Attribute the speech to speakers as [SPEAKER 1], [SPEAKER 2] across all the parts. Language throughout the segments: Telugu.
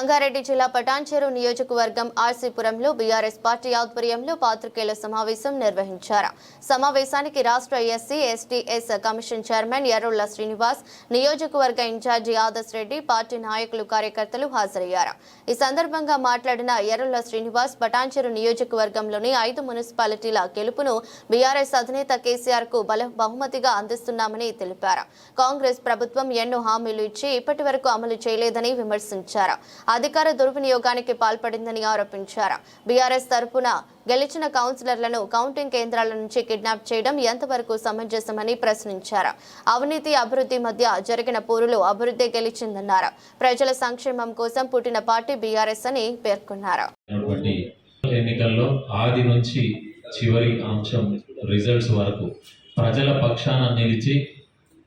[SPEAKER 1] సంగారెడ్డి జిల్లా పటాన్చెరు నియోజకవర్గం ఆర్సీపురంలో బీఆర్ఎస్ పార్టీ ఆధ్వర్యంలో పాత్రికేయుల సమావేశం నిర్వహించారు. సమావేశానికి రాష్ట్ర SC STs commission chairman Errolla Srinivas నియోజకవర్గ ఇన్ఛార్జి ఆదర్శ్ రెడ్డి పార్టీ నాయకులు కార్యకర్తలు హాజరయ్యారు. ఈ సందర్భంగా మాట్లాడిన ఎర్రుళ్ళ శ్రీనివాస్ పటాన్చెరు నియోజకవర్గంలోని ఐదు మున్సిపాలిటీల గెలుపును బీఆర్ఎస్ అధినేత కేసీఆర్కు బల బహుమతిగా అందిస్తున్నామని తెలిపారు. కాంగ్రెస్ ప్రభుత్వం ఎన్నో హామీలు ఇచ్చి ఇప్పటి అమలు చేయలేదని విమర్శించారు. అధికార దుర్వినియోగానికి పాల్పడిందని ఆరోపించారు. బీఆర్ఎస్ తరపున గెలిచిన కౌన్సిలర్లను కౌంటింగ్ కేంద్రాల నుంచి కిడ్నాప్ చేయడం ఎంతవరకు సమంజసమని ప్రశ్నించారు. అవినీతి అభివృద్ధి మధ్య జరిగిన పోరులో అభివృద్ధి గెలిచిందన్నారు. ప్రజల సంక్షేమం కోసం పుట్టిన పార్టీ బీఆర్ఎస్ అని పేర్కొన్నారు.
[SPEAKER 2] ఎన్నికల్లో ఆది నుంచి చివరి అంశం రిజల్ట్స్ వరకు ప్రజల పక్షాన నిలిచి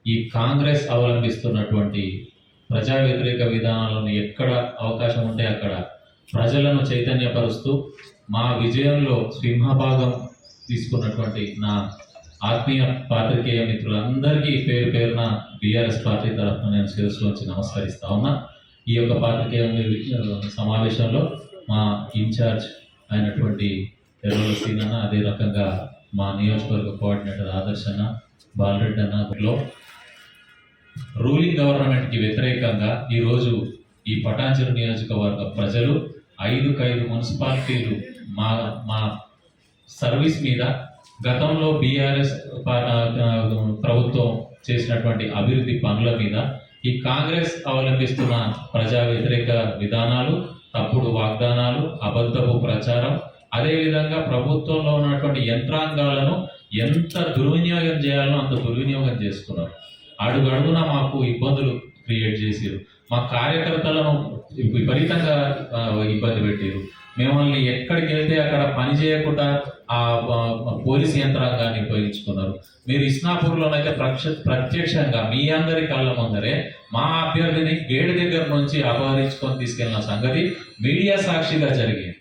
[SPEAKER 2] ఈ కాంగ్రెస్ అవలంబిస్తున్నటువంటి ప్రజా వ్యతిరేక విధానాలను ఎక్కడ అవకాశం ఉంటే అక్కడ ప్రజలను చైతన్యపరుస్తూ మా విజయంలో సింహభాగం తీసుకున్నటువంటి నా ఆత్మీయ పాత్రికేయ మిత్రులందరికీ పేరు పేరున బీఆర్ఎస్ పార్టీ తరఫున నేను శిరస్సు వచ్చి నమస్కరిస్తా ఉన్నా. ఈ యొక్క పాత్రికేయ సమావేశంలో మా ఇన్ఛార్జ్ అయినటువంటి ఎర్రల సీనన్న అదే రకంగా మా నియోజకవర్గ కోఆర్డినేటర్ ఆదర్శ్ అన్న బాలరెడ్డి అన్నలో రూలింగ్ గవర్నమెంట్కి వ్యతిరేకంగా ఈరోజు ఈ పటాంచెరు నియోజకవర్గ ప్రజలు ఐదుకైదు ఐదు మున్సిపాలిటీలు మా మా సర్వీస్ మీద గతంలో బీఆర్ఎస్ ప్రభుత్వం చేసినటువంటి అభివృద్ధి పనుల మీద ఈ కాంగ్రెస్ అవలంబిస్తున్న ప్రజా వ్యతిరేక విధానాలు తప్పుడు వాగ్దానాలు అబద్ధపు ప్రచారం అదేవిధంగా ప్రభుత్వంలో ఉన్నటువంటి యంత్రాంగాలను ఎంత దుర్వినియోగం చేయాలో అంత దుర్వినియోగం చేస్తున్నారు. అడుగడుగున మాకు ఇబ్బందులు క్రియేట్ చేసారు మా కార్యకర్తలను విపరీతంగా ఇబ్బంది పెట్టారు మిమ్మల్ని ఎక్కడికి వెళ్తే అక్కడ పని చేయకుండా ఆ పోలీస్ యంత్రాంగాన్ని ఉపయోగించుకున్నారు. మీరు ఇస్నాపూర్లోనైతే ప్రక్ష ప్రత్యక్షంగా మీ అందరి కళ్ళ ముందరే మా అభ్యర్థిని గేడు దగ్గర నుంచి అపహరించుకొని తీసుకెళ్ళిన సంగతి మీడియా సాక్షిగా జరిగింది.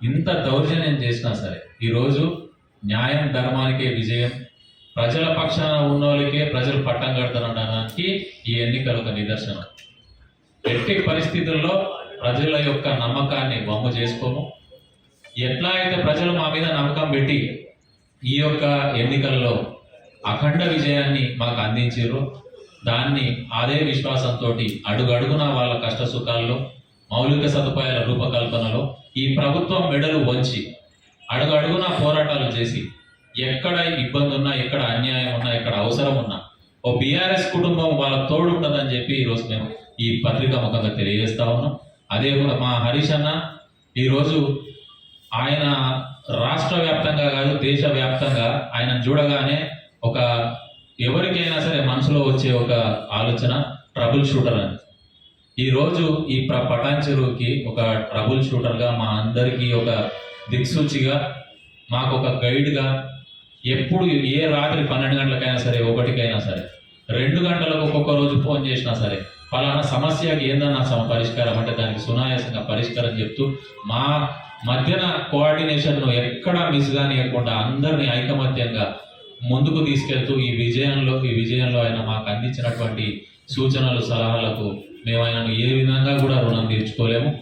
[SPEAKER 2] ఇంత దౌర్జన్యం చేసినా సరే ఈరోజు న్యాయం ధర్మానికే విజయం ప్రజల పక్షాన ఉన్న వాళ్ళకే ప్రజలు పట్టం కడతారనడానికి ఈ ఎన్నికలు ఒక నిదర్శనం. ఎట్టి పరిస్థితుల్లో ప్రజల యొక్క నమ్మకాన్ని బొమ్మ చేసుకోము. ఎట్లా అయితే ప్రజలు మా మీద నమ్మకం పెట్టి ఈ యొక్క ఎన్నికల్లో అఖండ విజయాన్ని మాకు అందించారు దాన్ని అదే విశ్వాసంతో అడుగడుగున వాళ్ళ కష్ట సుఖాల్లో మౌలిక సదుపాయాల రూపకల్పనలో ఈ ప్రభుత్వం మెడలు వంచి అడుగడుగున పోరాటాలు చేసి ఎక్కడ ఇబ్బంది ఉన్నా ఎక్కడ అన్యాయం ఉన్నా ఎక్కడ అవసరం ఉన్నా ఓ బీఆర్ఎస్ కుటుంబం వాళ్ళ తోడు ఉండదని చెప్పి ఈరోజు మేము ఈ పత్రిక ముఖంగా తెలియజేస్తా ఉన్నాం. అదే కూడా మా హరీష్ అన్న ఈరోజు ఆయన రాష్ట్ర వ్యాప్తంగా కాదు దేశ వ్యాప్తంగా ఆయన చూడగానే ఒక ఎవరికైనా సరే మనసులో వచ్చే ఒక ఆలోచన ట్రబుల్ షూటర్ అని. ఈరోజు ఈ ప్ర పటాన్చెరువుకి ఒక ట్రబుల్ షూటర్గా మా అందరికీ ఒక దిక్సూచిగా మాకు ఒక గైడ్గా ఎప్పుడు ఏ రాత్రి పన్నెండు గంటలకైనా సరే ఒకటికైనా సరే రెండు గంటలకు ఒక్కొక్క రోజు ఫోన్ చేసినా సరే ఫలానా సమస్యకి ఏందన్నా సమ పరిష్కారం అంటే దానికి సునాయాసంగా పరిష్కారం చెప్తూ మా మధ్యన కోఆర్డినేషన్ను ఎక్కడా మిస్ కానియకుండా అందరినీ ఐకమత్యంగా ముందుకు తీసుకెళ్తూ ఈ విజయంలో ఈ విజయంలో ఆయన మాకు అందించినటువంటి సూచనలు సలహాలకు మేము ఆయనను ఏ విధంగా కూడా రుణం తీర్చుకోలేము.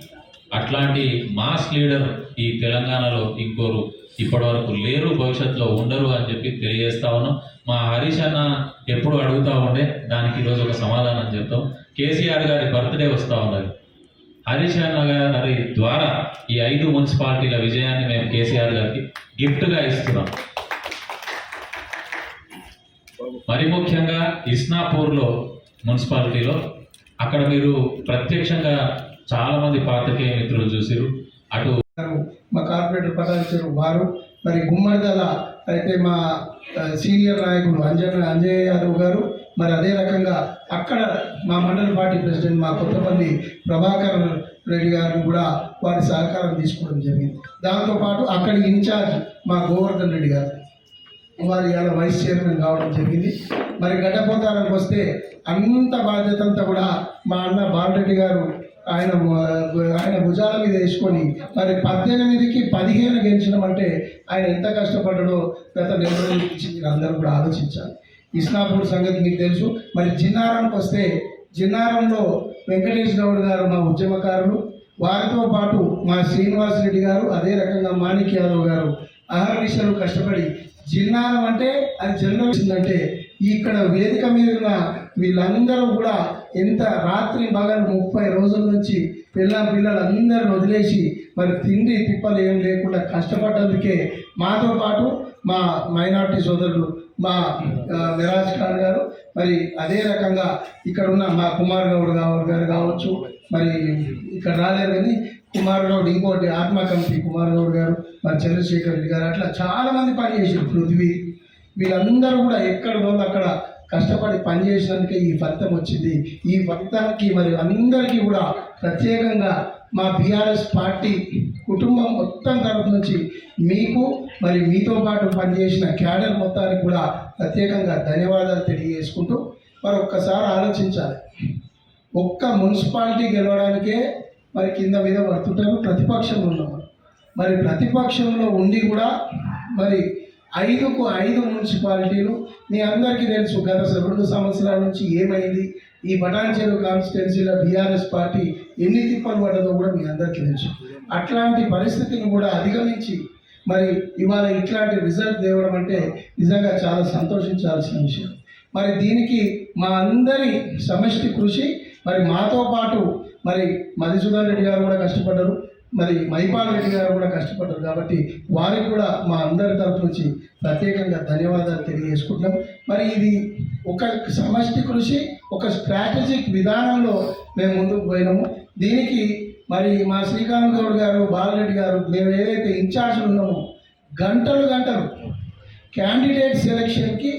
[SPEAKER 2] అట్లాంటి మాస్ లీడర్ ఈ తెలంగాణలో ఇంకోరు ఇప్పటివరకు లేరు భవిష్యత్తులో ఉండరు అని చెప్పి తెలియజేస్తా ఉన్నాం. మా హరీష్ అన్న ఎప్పుడు అడుగుతా ఉండే దానికి ఈరోజు ఒక సమాధానం చెప్తాం. కేసీఆర్ గారి బర్త్డే వస్తూ ఉన్నది. హరీష్ అన్న గారి ద్వారా ఈ ఐదు మున్సిపాలిటీల విజయాన్ని మేము కేసీఆర్ గారికి గిఫ్ట్గా ఇస్తున్నాం. మరి ముఖ్యంగా ఇస్నాపూర్లో మున్సిపాలిటీలో అక్కడ మీరు ప్రత్యక్షంగా చాలామంది పాత్రికేయ మిత్రులు చూసిరు అటు
[SPEAKER 3] మా కార్పొరేటర్ పటాచారు వారు మరి గుమ్మడిదల అయితే మా సీనియర్ నాయకుడు అంజన్ అంజయ్ యాదవ్ గారు మరి అదే రకంగా అక్కడ మా మండల పార్టీ ప్రెసిడెంట్ మా కొత్తపల్లి ప్రభాకర్ రెడ్డి గారు కూడా వారి సహకారం తీసుకోవడం జరిగింది. దాంతోపాటు అక్కడి ఇన్ఛార్జ్ మా గోవర్ధన్ రెడ్డి గారు వారి ఇలా వైస్ చైర్మన్ కావడం జరిగింది. మరి గడ్డపోతానికి వస్తే అంత బాధ్యత అంతా కూడా మా అన్న బాలరెడ్డి గారు ఆయన ఆయన భుజాల మీద వేసుకొని మరి పద్దెనిమిదికి పదిహేను గెలిచినామంటే ఆయన ఎంత కష్టపడ్డాడో గత నెల రోజుల నుంచి మీరు అందరూ కూడా ఆలోచించాలి. ఇస్లాపూర్ సంగతి మీకు తెలుసు. మరి జిన్నారంకి వస్తే జిన్నారంలో వెంకటేష్ గౌడ్ గారు మా ఉద్యమకారులు వారితో పాటు మా శ్రీనివాస్ రెడ్డి గారు అదే రకంగా మాణిక్ యాదవ్ గారు అహర్నిశలు కష్టపడి జిన్నారం అంటే అది జనరల్ వచ్చిందంటే ఇక్కడ వేదిక మీద ఉన్న వీళ్ళందరూ కూడా ఎంత రాత్రి పగలు ముప్పై రోజుల నుంచి పిల్ల పిల్లలందరిని వదిలేసి మరి తిండి తిప్పలు ఏం లేకుండా కష్టపడ్డందుకే మాతో పాటు మా మైనార్టీ సోదరులు మా విరాజ్ ఖాన్ గారు మరి అదే రకంగా ఇక్కడ ఉన్న మా కుమార్ గౌడ్ గారు గారు కావచ్చు మరి ఇక్కడ రాలేరు కానీ కుమార్ గౌడ్ ఇంకోటి ఆత్మ కమిటీ కుమార్ గౌడ్ గారు మరి చంద్రశేఖర్ రెడ్డి గారు అట్లా చాలామంది పనిచేసారు పృథ్వీ. వీళ్ళందరూ కూడా ఎక్కడ వాళ్ళు అక్కడ కష్టపడి పనిచేసినందుకే ఈ ఫలితం వచ్చింది. ఈ ఫలితానికి మరి అందరికీ కూడా ప్రత్యేకంగా మా బీఆర్ఎస్ పార్టీ కుటుంబం మొత్తం తరపు నుంచి మీకు మరి మీతో పాటు పనిచేసిన క్యాడర్ మొత్తానికి కూడా ప్రత్యేకంగా ధన్యవాదాలు తెలియజేసుకుంటూ మరి ఒక్కసారి ఆలోచించాలి. ఒక్క మున్సిపాలిటీ గెలవడానికే మరి కింద మీద పడుతుంటారు ప్రతిపక్షంలో ఉన్నాం మరి ప్రతిపక్షంలో ఉండి కూడా మరి ఐదుకు ఐదు మున్సిపాలిటీలు. మీ అందరికీ తెలుసు గత రెండు సంవత్సరాల నుంచి ఏమైంది? ఈ బటాన్ కాన్స్టిట్యున్సీలో బీఆర్ఎస్ పార్టీ ఎన్ని తిప్పలు పడ్డదో కూడా మీ అందరికీ తెలుసు. అట్లాంటి పరిస్థితిని కూడా అధిగమించి మరి ఇవాళ ఇట్లాంటి రిజల్ట్ తేవడం అంటే నిజంగా చాలా సంతోషించాల్సిన విషయం. మరి దీనికి మా అందరి సమష్టి కృషి మరి మాతో పాటు మరి మధుసూదన్ రెడ్డి గారు కూడా కష్టపడ్డారు. మరి మైపాల్ రెడ్డి గారు కూడా కష్టపడ్డారు కాబట్టి వారికి కూడా మా అందరి తరఫు నుంచి ప్రత్యేకంగా ధన్యవాదాలు తెలియజేసుకుంటున్నాం. మరి ఇది ఒక సమష్టి కృషి ఒక స్ట్రాటజిక్ విధానంలో మేము ముందుకు పోయినాము. దీనికి మరి మా శ్రీకాంత్ గౌడ్ గారు బాలరెడ్డి గారు మేము ఏదైతే ఇన్ఛార్జ్లు ఉన్నామో గంటలు గంటలు క్యాండిడేట్ సెలక్షన్కి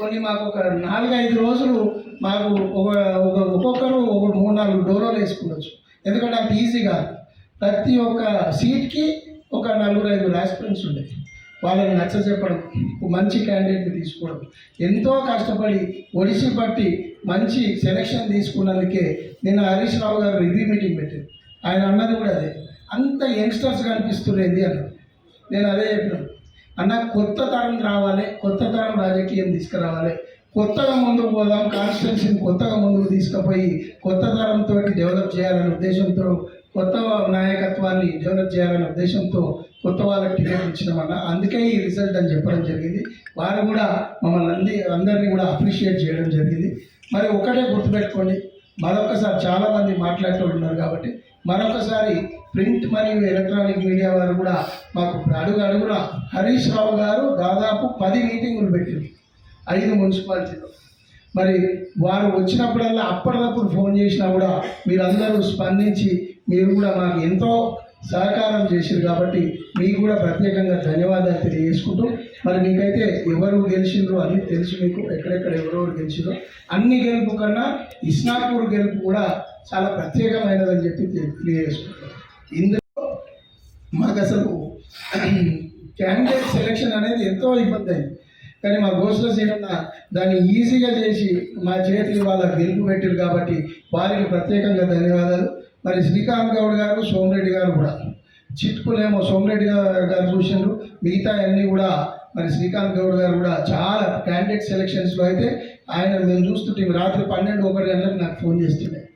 [SPEAKER 3] కొన్ని మాకు ఒక నాలుగైదు రోజులు మాకు ఒక ఒక ఒక్కొక్కరు ఒక మూడు నాలుగు డోలోలు వేసుకుండొచ్చు. ఎందుకంటే అంత ఈజీ కాదు. ప్రతి ఒక్క సీట్కి ఒక నలుగురు ఐదు ఆస్పిరెంట్స్ ఉండేది. వాళ్ళని నచ్చ చెప్పడం మంచి క్యాండిడేట్ని తీసుకోవడం. ఎంతో కష్టపడి ఒడిసి పట్టి మంచి సెలక్షన్ తీసుకున్నందుకే నేను హరీష్ రావు గారు రివ్యూ మీటింగ్ పెట్టాను ఆయన అన్నది కూడా అదే. అంత యంగ్స్టర్స్ కనిపిస్తున్నది అన్న. నేను అదే చెప్పినాను అన్న కొత్త తరం రావాలి కొత్త తరం రాజకీయం తీసుకురావాలి. కొత్తగా ముందుకు పోదాం కాన్స్టిట్యున్సీని కొత్తగా ముందుకు తీసుకుపోయి కొత్త తరంతో డెవలప్ చేయాలనే ఉద్దేశంతో కొత్త నాయకత్వాన్ని డెవలప్ చేయాలనే ఉద్దేశంతో కొత్త వాళ్ళకి టికెట్ ఇచ్చినామన్న. అందుకే ఈ రిజల్ట్ అని చెప్పడం జరిగింది. వారు కూడా మమ్మల్ని అంది అందరినీ కూడా అప్రిషియేట్ చేయడం జరిగింది. మరి ఒకటే గుర్తుపెట్టుకోండి మరొకసారి చాలామంది మాట్లాడుతూ ఉన్నారు కాబట్టి మరొకసారి ప్రింట్ మరియు ఎలక్ట్రానిక్ మీడియా వారు కూడా మాకు అడుగు అడుగున హరీష్ రావు గారు దాదాపు పది మీటింగులు పెట్టింది ఐదు మున్సిపాలిటీలో. మరి వారు వచ్చినప్పుడల్లా అప్పటికప్పుడు ఫోన్ చేసినా కూడా మీరందరూ స్పందించి మీరు కూడా మాకు ఎంతో సహకారం చేశారు కాబట్టి మీకు కూడా ప్రత్యేకంగా ధన్యవాదాలు తెలియజేసుకుంటూ మరి మీకైతే ఎవరు గెలిచిండ్రో అన్నీ తెలుసు మీకు ఎక్కడెక్కడ ఎవరెవరు గెలిచిండ్రో. అన్ని గెలుపు కన్నా ఇస్నాపూర్ గెలుపు కూడా చాలా ప్రత్యేకమైనదని చెప్పి తెలియజేసుకుంటాం ఇందులో మాకు అసలు క్యాండిడేట్ సెలెక్షన్ అనేది ఎంతో ఇబ్బంది అయింది. కానీ మా గోసుల సీనన్న దాన్ని ఈజీగా చేసి మా చేతికి వాళ్ళ గెలుపు పెట్టారు కాబట్టి వారికి ప్రత్యేకంగా ధన్యవాదాలు. మరి శ్రీకాంత్ గౌడ్ గారు సోమిరెడ్డి గారు కూడా. చిట్కులేమో సోమరెడ్డి గారు గారు చూసిండ్రు. మిగతా అన్నీ కూడా మరి శ్రీకాంత్ గౌడ్ గారు కూడా చాలా క్యాండిడేట్ సెలక్షన్స్లో అయితే ఆయన మేము చూస్తుంటే రాత్రి పన్నెండు ఒకటి గంటలకు నాకు ఫోన్ చేస్తుండే.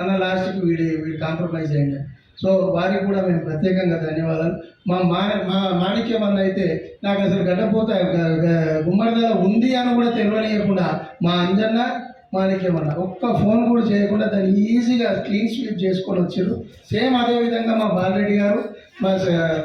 [SPEAKER 3] అన్న లాస్ట్కి వీడి వీడి కాంప్రమైజ్ అయ్యింది సో వారికి కూడా మేము ప్రత్యేకంగా ధన్యవాదాలు. మా మా మా మాణిక్యం అన్న అయితే నాకు అసలు గడ్డపోత గ- గుమ్మడిదల ఉంది అని కూడా తెలియనియకుండా మా అంజన్న మనకి ఏమన్నా ఒక్క ఫోన్ కూడా చేయకుండా దాన్ని ఈజీగా క్లీన్ స్వీప్ చేసుకొని వచ్చారు సేమ్ అదేవిధంగా మా బాలరెడ్డి గారు మా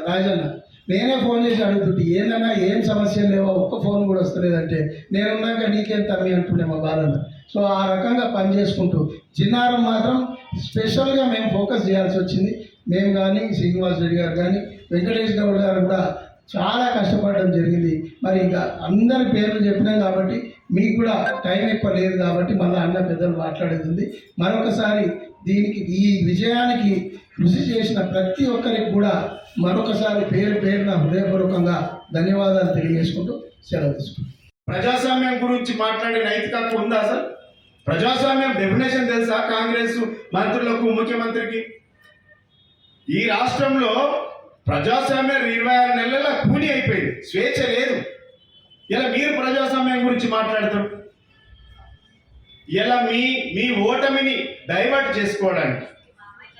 [SPEAKER 3] రాజన్న నేనే ఫోన్ చేసి అడుగుతుంటే ఏందన్నా ఏం సమస్యలు లేవో? ఒక్క ఫోన్ కూడా వస్తలేదంటే నేనున్నాక నీకేం తమ్మి అంటుండే మా బాలన్న. సో ఆ రకంగా పని చేసుకుంటూ చిన్నారం మాత్రం స్పెషల్గా మేము ఫోకస్ చేయాల్సి వచ్చింది. మేము కానీ శ్రీనివాస్ రెడ్డి గారు కానీ వెంకటేష్ గౌడ్ గారు కూడా చాలా కష్టపడడం జరిగింది. మరి ఇంకా అందరి పేర్లు చెప్పినాం కాబట్టి మీకు కూడా టైం ఎక్కువ లేదు కాబట్టి మళ్ళీ అన్న పెద్దలు మాట్లాడేది ఉంది. మరొకసారి దీనికి ఈ విజయానికి కృషి చేసిన ప్రతి ఒక్కరికి కూడా మరొకసారి పేరు పేరున హృదయపూర్వకంగా ధన్యవాదాలు తెలియజేసుకుంటూ సెలవు తీసుకుంటాం
[SPEAKER 4] ప్రజాస్వామ్యం గురించి మాట్లాడే నైతిక హక్కు ఉందా సార్? ప్రజాస్వామ్యం డెఫినేషన్ తెలుసా కాంగ్రెస్ మంత్రులకు ముఖ్యమంత్రికి? ఈ రాష్ట్రంలో ప్రజాస్వామ్యం ఇరవై ఆరు నెలల కూని అయిపోయింది. స్వేచ్ఛ లేదు. ఇలా మీరు ప్రజాస్వామ్యం గురించి మాట్లాడతారు. ఇలా మీ మీ ఓటమిని డైవర్ట్ చేసుకోవడానికి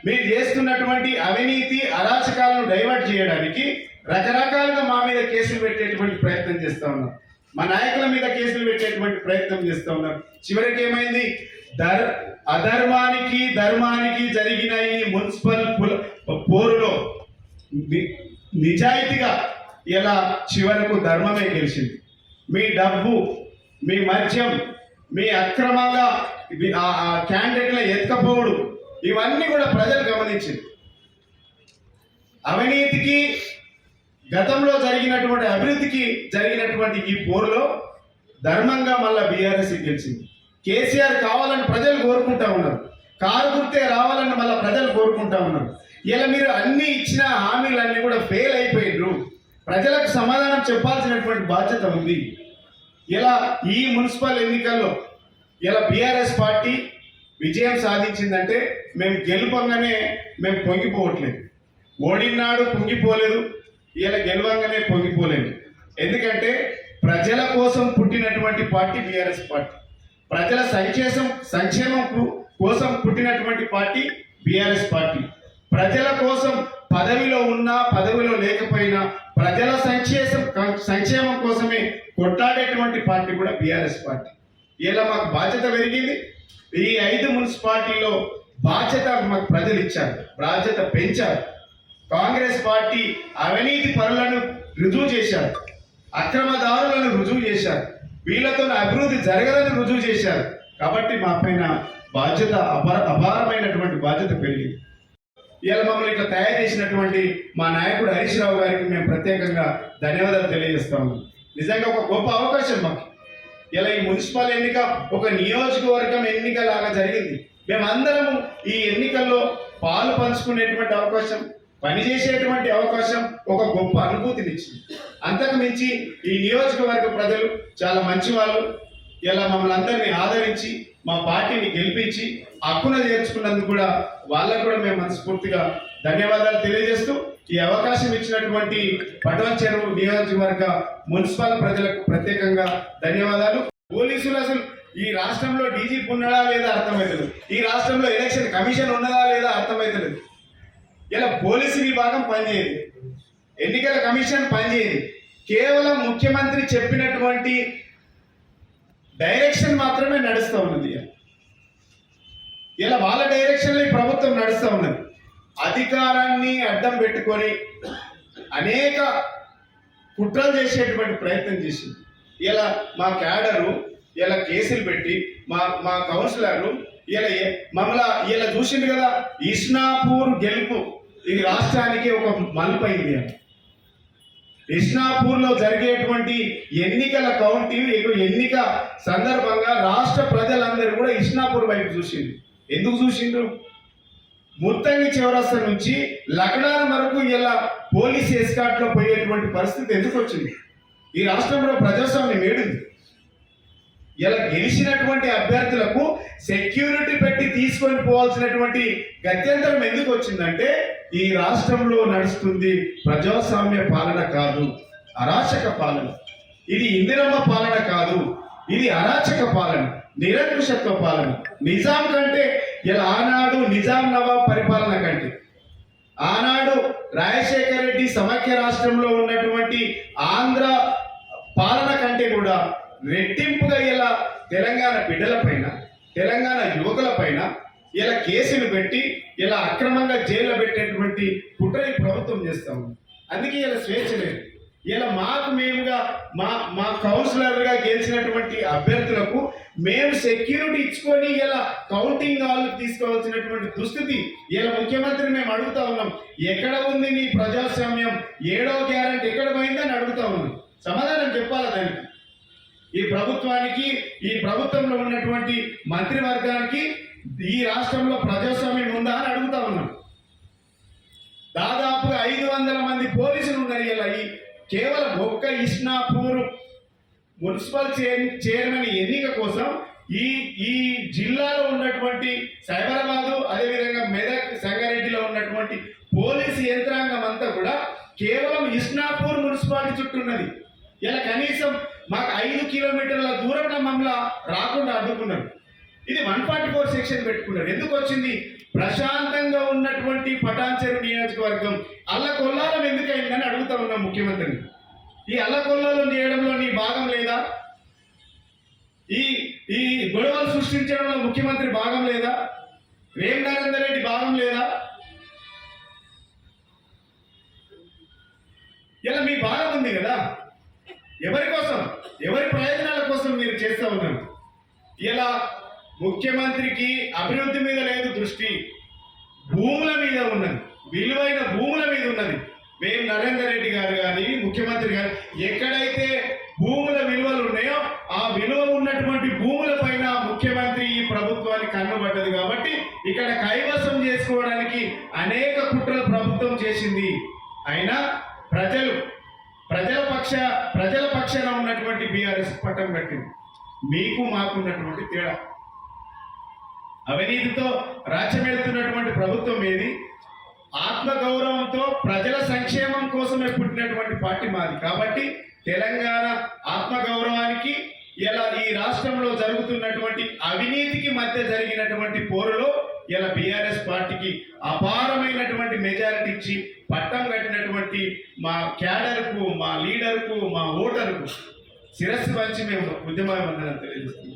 [SPEAKER 4] మీరు చేస్తున్నటువంటి అవినీతి అరాచకాలను డైవర్ట్ చేయడానికి రకరకాలుగా మా మీద కేసులు పెట్టేటువంటి ప్రయత్నం చేస్తా ఉన్నారు. మా నాయకుల మీద కేసులు పెట్టేటువంటి ప్రయత్నం చేస్తూ ఉన్నారు. చివరికి ఏమైంది? ధర్ అధర్మానికి ధర్మానికి జరిగిన ఈ మున్సిపల్ పోరులో నిజాయితీగా ఇలా చివరకు ధర్మమే గెలిచింది. మీ డబ్బు మీ మద్యం మీ అక్రమంగా ఆ- క్యాండిడేట్ల ఇవన్నీ కూడా ప్రజలు గమనించింది. అవినీతికి గతంలో జరిగినటువంటి అభివృద్ధికి జరిగినటువంటి ఈ పోరులో ధర్మంగా మళ్ళా బీఆర్ఎస్ గెలిచింది. కేసీఆర్ కావాలని ప్రజలు కోరుకుంటా ఉన్నారు. కారు గుర్తే రావాలని మళ్ళీ ప్రజలు కోరుకుంటా ఉన్నారు. ఇలా మీరు అన్ని ఇచ్చిన హామీలన్నీ కూడా ఫెయిల్ అయిపోయినరు ప్రజలకు సమాధానం చెప్పాల్సినటువంటి బాధ్యత ఉంది. ఇలా ఈ మున్సిపల్ ఎన్నికల్లో ఇలా బీఆర్ఎస్ పార్టీ విజయం సాధించిందంటే మేము గెలుపంగానే మేము పొంగిపోవట్లేదు. ఓడినాడు పొంగిపోలేదు ఇలా గెలవంగానే పొంగిపోలేదు. ఎందుకంటే ప్రజల కోసం పుట్టినటువంటి పార్టీ బీఆర్ఎస్ పార్టీ. ప్రజల సంక్షేమం సంక్షేమం కోసం పుట్టినటువంటి పార్టీ బీఆర్ఎస్ పార్టీ. ప్రజల కోసం పదవిలో ఉన్నా పదవిలో లేకపోయినా ప్రజల సంక్షేమ సంక్షేమం కోసమే కొట్లాడేటువంటి పార్టీ కూడా బీఆర్ఎస్ పార్టీ. ఇలా మాకు బాధ్యత పెరిగింది. ఈ ఐదు మున్సిపాలిటీలో బాధ్యత మాకు ప్రజలు ఇచ్చారు బాధ్యత పెంచారు. కాంగ్రెస్ పార్టీ అవినీతి పనులను రుజువు చేశారు అక్రమదారులను రుజువు చేశారు వీళ్ళతో అభివృద్ధి జరగదని రుజువు చేశారు. కాబట్టి మా పైన బాధ్యత అపార అపారమైనటువంటి బాధ్యత పెరిగింది. ఇలా మమ్మల్ని ఇట్లా తయారు చేసినటువంటి మా నాయకుడు హరీష్ రావు గారికి మేము ప్రత్యేకంగా ధన్యవాదాలు తెలియజేస్తాము నిజంగా ఒక గొప్ప అవకాశం మాకు. ఇలా ఈ మున్సిపల్ ఎన్నిక ఒక నియోజకవర్గం ఎన్నిక లాగా జరిగింది. మేమందరము ఈ ఎన్నికల్లో పాలు పంచుకునేటువంటి అవకాశం పనిచేసేటువంటి అవకాశం ఒక గొప్ప అనుభూతినిచ్చింది. అంతకు మించి ఈ నియోజకవర్గ ప్రజలు చాలా మంచి వాళ్ళు ఇలా మమ్మల్ని అందరినీ ఆదరించి మా పార్టీని గెలిపించి హక్కున చేర్చుకున్నందుకు కూడా వాళ్ళకు కూడా మేము మనస్ఫూర్తిగా ధన్యవాదాలు తెలియజేస్తూ ఈ అవకాశం ఇచ్చినటువంటి పటవన్ చెరువు నియోజకవర్గ మున్సిపల్ ప్రజలకు ప్రత్యేకంగా ధన్యవాదాలు. పోలీసులు అసలు ఈ రాష్ట్రంలో డీజీపీ ఉన్నదా లేదా అర్థమవుతుంది ఈ రాష్ట్రంలో ఎలక్షన్ కమిషన్ ఉన్నదా లేదా అర్థమవుతలేదు ఇలా పోలీసు విభాగం పనిచేయదు. ఎన్నికల కమిషన్ పనిచేయదు. కేవలం ముఖ్యమంత్రి చెప్పినటువంటి డైరెక్షన్ మాత్రమే నడుస్తూ ఉన్నది. ఇలా వాళ్ళ డైరెక్షన్లో ఈ ప్రభుత్వం నడుస్తూ ఉన్నది. అధికారాన్ని అడ్డం పెట్టుకొని అనేక కుట్రలు చేసేటువంటి ప్రయత్నం చేసింది. ఇలా మా క్యాడరు ఇలా కేసులు పెట్టి మా మా కౌన్సిలర్లు ఇలా మమ్మల్ని ఇలా చూసిండు కదా ఇస్నాపూర్ గెలుపు. ఇది రాష్ట్రానికి ఒక మలుపైంది అని లో జరిగేటువంటి ఎన్నికల కౌంటింగ్ ఎన్నిక సందర్భంగా రాష్ట్ర ప్రజలందరూ కూడా ఇస్నాపూర్ వైపు చూసింది ఎందుకు చూసిండ్రు? ముత్తంగి చివరస్త నుంచి లగ్నాల వరకు ఇలా పోలీస్ ఎస్కాట్లో పోయేటువంటి పరిస్థితి ఎందుకు వచ్చింది? ఈ రాష్ట్రంలో ప్రజాస్వామ్యం ఏడుంది. ఇలా గెలిచినటువంటి అభ్యర్థులకు సెక్యూరిటీ పెట్టి తీసుకొని పోవాల్సినటువంటి గత్యంతరం ఎందుకు వచ్చిందంటే ఈ రాష్ట్రంలో నడుస్తుంది ప్రజాస్వామ్య పాలన కాదు అరాచక పాలన. ఇది ఇందిరమ్మ పాలన కాదు ఇది అరాచక పాలన. నిరంకుశత్వ పాలన. నిజాం కంటే ఇలా ఆనాడు నిజాం నవాబ్ పరిపాలన కంటే ఆనాడు రాజశేఖర రెడ్డి సమాఖ్య రాష్ట్రంలో ఉన్నటువంటి ఆంధ్ర పాలన కంటే కూడా రెట్టింపుగా ఇలా తెలంగాణ బిడ్డల పైన తెలంగాణ యువకుల పైన ఇలా కేసులు పెట్టి ఇలా అక్రమంగా జైల్లో పెట్టేటువంటి కుట్రని ప్రభుత్వం చేస్తాము అందుకే ఇలా స్వేచ్ఛ లేదు. ఇలా మాకు మేముగా మా మా కౌన్సిలర్గా గెలిచినటువంటి అభ్యర్థులకు మేము సెక్యూరిటీ ఇచ్చుకొని ఇలా కౌంటింగ్ హాల్ తీసుకోవాల్సినటువంటి దుస్థితి ఇలా ముఖ్యమంత్రి మేము అడుగుతా ఉన్నాం. ఎక్కడ ఉంది నీ ప్రజాస్వామ్యం? ఏడో గ్యారంటీ ఎక్కడ పోయిందని అడుగుతా ఉన్నాం. సమాధానం చెప్పాలి దానికి? ఈ ప్రభుత్వానికి ఈ ప్రభుత్వంలో ఉన్నటువంటి మంత్రివర్గానికి ఈ రాష్ట్రంలో ప్రజాస్వామ్యం ఉందా అని అడుగుతా ఉన్నాం. దాదాపుగా ఐదు వందల మంది పోలీసులు ఉన్నారు ఇలా ఈ కేవలం ఒక్క ఇస్నాపూర్ మున్సిపల్ చైర్ చైర్మన్ ఎన్నిక కోసం ఈ ఈ జిల్లాలో ఉన్నటువంటి సైబరాబాదు అదేవిధంగా మెదక్ సంగారెడ్డిలో ఉన్నటువంటి పోలీసు యంత్రాంగం అంతా కూడా కేవలం ఇస్నాపూర్ మున్సిపాలిటీ చుట్టూ ఉన్నది. ఇలా కనీసం మాకు ఐదు కిలోమీటర్ల దూరం మమ్మల్ని రాకుండా అడ్డుకున్నారు. ఇది వన్ ఫార్టీ ఫోర్ సెక్షన్ పెట్టుకున్నారు. ఎందుకు వచ్చింది? ప్రశాంతంగా ఉన్నటువంటి పటాన్చెరు నియోజకవర్గం అల్లకొల్లాలం ఎందుకైందని అడుగుతా ఉన్నాం ముఖ్యమంత్రిని. ఈ అల్లకొల్లాలం చేయడంలో నీ భాగం లేదా? ఈ ఈ గొడవలు సృష్టించడంలో ముఖ్యమంత్రి భాగం లేదా? వేం నరేందర్ రెడ్డి భాగం లేదా? ఇలా మీ భాగం ఉంది కదా. ఎవరి కోసం? ఎవరి ప్రయోజనాల కోసం మీరు చేస్తూ ఉన్నారు? ఇలా ముఖ్యమంత్రికి అభివృద్ధి మీద లేదు దృష్టి. భూముల మీద ఉన్నది. విలువైన భూముల మీద ఉన్నది. మేము నరేందర్ రెడ్డి గారు కానీ ముఖ్యమంత్రి గారు ఎక్కడైతే భూముల విలువలు ఉన్నాయో ఆ విలువ ఉన్నటువంటి భూముల పైన ముఖ్యమంత్రి ఈ ప్రభుత్వానికి కన్నుబడ్డది కాబట్టి ఇక్కడ కైవసం చేసుకోవడానికి అనేక కుట్రలు ప్రభుత్వం చేసింది. అయినా ప్రజలు ప్రజల పక్ష ప్రజల పక్షాన ఉన్నటువంటి బీఆర్ఎస్ పట్టం కట్టింది. మీకు మాకున్నటువంటి తేడా. అవినీతితో రాజ్యమెళ్తున్నటువంటి ప్రభుత్వం ఏది? ఆత్మగౌరవంతో ప్రజల సంక్షేమం కోసమే పుట్టినటువంటి పార్టీ మాది. కాబట్టి తెలంగాణ ఆత్మగౌరవానికి ఇలా ఈ రాష్ట్రంలో జరుగుతున్నటువంటి అవినీతికి మధ్య జరిగినటువంటి పోరులో ఇలా బీఆర్ఎస్ పార్టీకి అపారమైనటువంటి మెజారిటీ ఇచ్చి పట్టం కట్టినటువంటి మా క్యాడర్కు మా లీడర్కు మా ఓటర్కు శిరస్సు వంచి మేము ఉద్యమం వందనం తెలియజేస్తున్నాం.